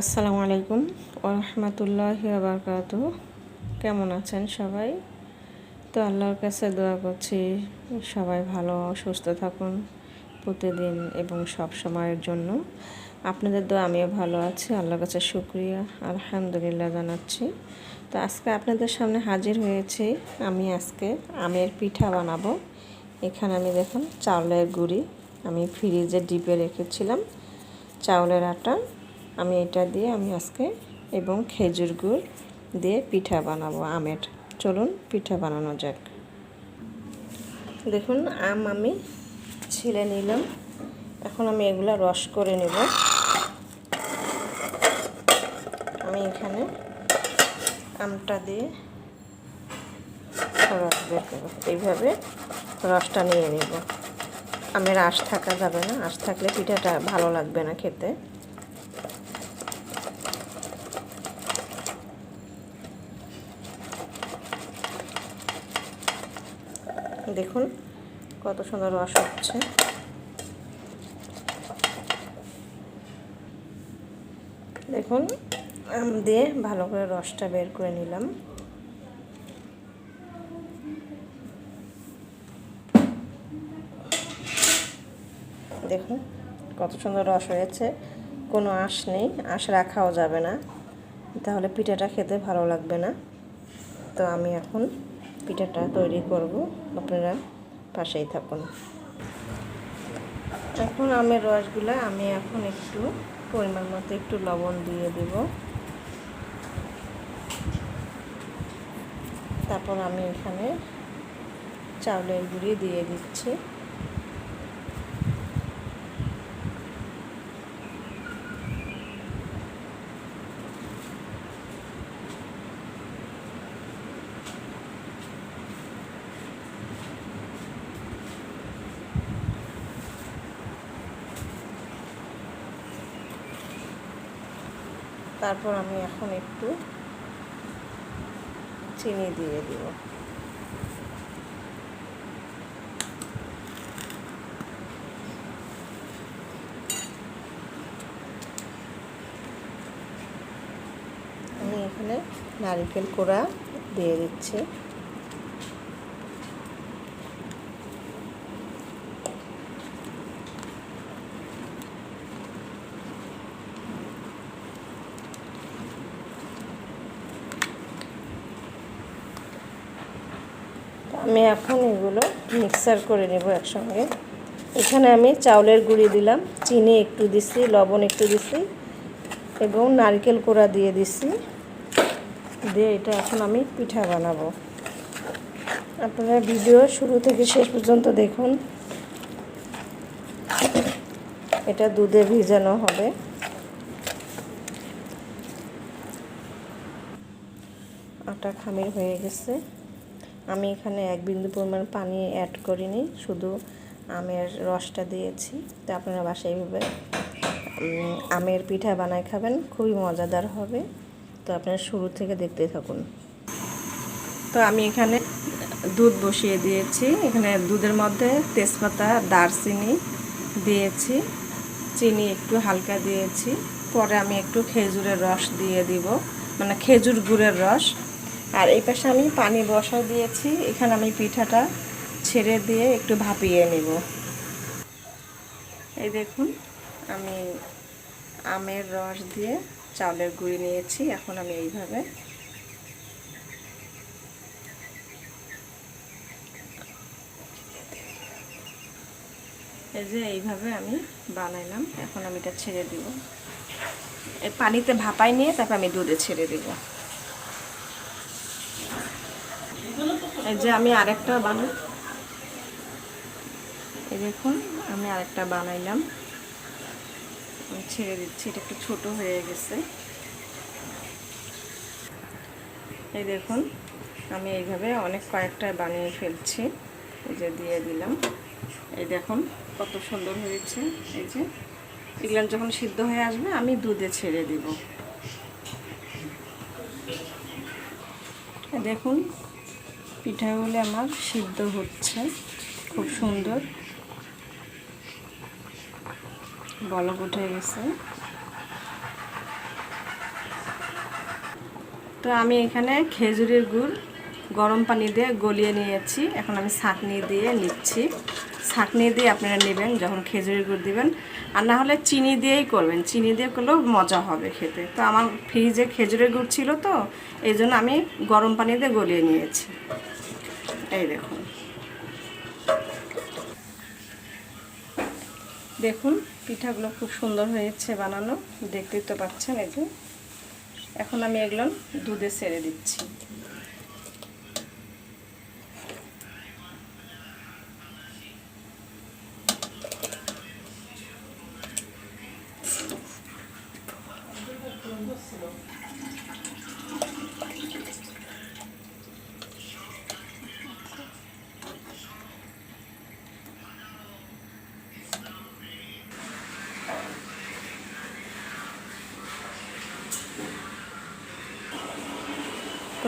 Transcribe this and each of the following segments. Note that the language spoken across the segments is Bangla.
আসসালামু আলাইকুম ওরহমতুল্লাহ বারকাত কেমন আছেন সবাই? তো আল্লাহর কাছে দোয়া করছি, সবাই ভালো, সুস্থ থাকুন প্রতিদিন এবং সব সময়ের জন্য। আপনাদের দোয়া আমিও ভালো আছি, আল্লাহর কাছে শুক্রিয়া, আলহামদুলিল্লাহ জানাচ্ছি। তো আজকে আপনাদের সামনে হাজির হয়েছি আমি আজকে আমের পিঠা বানাবো। এখানে আমি দেখুন, চাউলের গুঁড়ি আমি ফ্রিজে ডিপে রেখেছিলাম, চাউলের আটা। আমি এটা দিয়ে আমি আজকে এবং খেজুর গুড় দিয়ে পিঠা বানাবো, আমের। চলুন পিঠা বানানো যাক। দেখুন, আম আমি ছিলে নিলাম। এখন আমি এগুলো রস করে নেব। আমি এখানে আমটা দিয়ে রস বের করব। এইভাবে রসটা নিয়ে নেব। আমের আঁশ থাকা যাবে না। আঁশ থাকলে পিঠাটা ভালো লাগবে না খেতে। দেখুন কত সুন্দর রস হচ্ছে। দেখুন দিয়ে ভালো করে রসটা বের করে নিলাম। দেখুন, কত সুন্দর রস হয়েছে। কোনো আঁশ নেই, আঁশ রাখাও যাবে না। তাহলে পিঠাটা খেতে ভালো লাগবে না। তো আমি এখন পিঠাটা তৈরি করব, আপনারা পাশেই থাকুন। এখন আমের রসগুলো আমি এখন একটু পরিমাণ মতো একটু লবণ দিয়ে দেব। তারপর আমি এখানে চাউলের গুঁড়ি দিয়ে দিচ্ছি। তারপর আমি এখন একটু চিনি দিয়ে দিব। আমি এখানে নারিকেল কোড়া দিয়ে দিচ্ছি। আমি এখন এগুলো মিক্সার করে নেব একসঙ্গে। এখানে আমি চাউলের গুঁড়ি দিলাম, চিনি একটু দিছি, লবণ একটু দিছি এবং নারকেল কোড়া দিয়ে দিছি। দিয়ে এটা এখন আমি পিঠা বানাবো। আপনারা ভিডিও শুরু থেকে শেষ পর্যন্ত দেখুন। এটা দুধে ভিজানো হবে। আটা খামির হয়ে গেছে। আমি এখানে এক বিন্দু পরিমাণ পানি অ্যাড করিনি, শুধু আমের রসটা দিয়েছি। তো আপনারা বাসায় এইভাবে আমের পিঠা বানায় খাবেন, খুবই মজাদার হবে। তো আপনারা শুরু থেকে দেখতে থাকুন। তো আমি এখানে দুধ বসিয়ে দিয়েছি। এখানে দুধের মধ্যে তেজপাতা, দারচিনি দিয়েছি। চিনি একটু হালকা দিয়েছি। পরে আমি একটু খেজুরের রস দিয়ে দিব। মানে খেজুর গুড়ের রস। আর এই পাশে আমি পানি বসা দিয়েছি। এখানে আমি পিঠাটা ছেড়ে দিয়ে একটু ভাপিয়ে নেব। এই দেখুন, আমি আমের রস দিয়ে চাউলের গুঁড়ি নিয়েছি। এখন আমি এইভাবে এই যে এইভাবে আমি বানাইলাম। এখন আমি এটা ছেড়ে দিব। পানিতে ভাপাই নিয়ে তারপর আমি দুধে ছেড়ে দেবো। এই যে আমি আরেকটা বানাই। এই দেখুন, আমি আরেকটা বানাইলাম। আমি ছেড়ে দিচ্ছি, এটা একটু ছোট হয়ে গেছে। এই দেখুন, আমি এইভাবে অনেক কয়েকটা বানিয়ে ফেলছি। এই যে দিয়ে দিলাম। এই দেখুন, কত সুন্দর হয়েছে। এই যে, এগুলো যখন সিদ্ধ হয়ে আসবে, আমি দুধে ছেড়ে দিব। দেখুন পিঠাগুলি আমার সিদ্ধ হচ্ছে, খুব সুন্দর। বলক উঠে গেছে। তো আমি এখানে খেজুরের গুড় গরম পানি দিয়ে গলিয়ে নিয়েছি। এখন আমি ছাঁকনি দিয়ে নিচ্ছি। ছাঁকনি দিয়ে আপনারা নেবেন, যখন খেজুরের গুড় দিবেন। আর না হলে চিনি দিয়েই করবেন। চিনি দিয়ে করলেও মজা হবে খেতে। তো আমার ফ্রিজে খেজুরের গুড় ছিল তো, এই জন্য আমি গরম পানি দিয়ে গলিয়ে নিয়েছি। এই দেখুন। দেখুন, পিঠাগুলো খুব সুন্দর হয়েছে বানানো। দেখতেই তো পাচ্ছেন এখন আমি এগুলো দুধে ছেড়ে দিচ্ছি।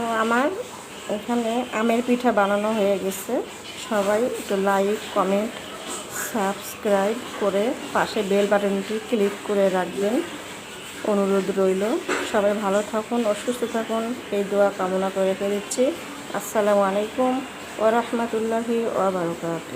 তো আমার এখানে আমের পিঠা বানানো হয়ে গেছে। সবাই একটু লাইক কমেন্ট সাবস্ক্রাইব করে পাশে বেল বাটনটি ক্লিক করে রাখবেন। অনুরোধ রইল। সবাই ভালো থাকুন, অসুস্থ থাকুন, এই দোয়া কামনা করে দিচ্ছি আসসালামু আলাইকুম ওরহমতুল্লাহি ওবরকাত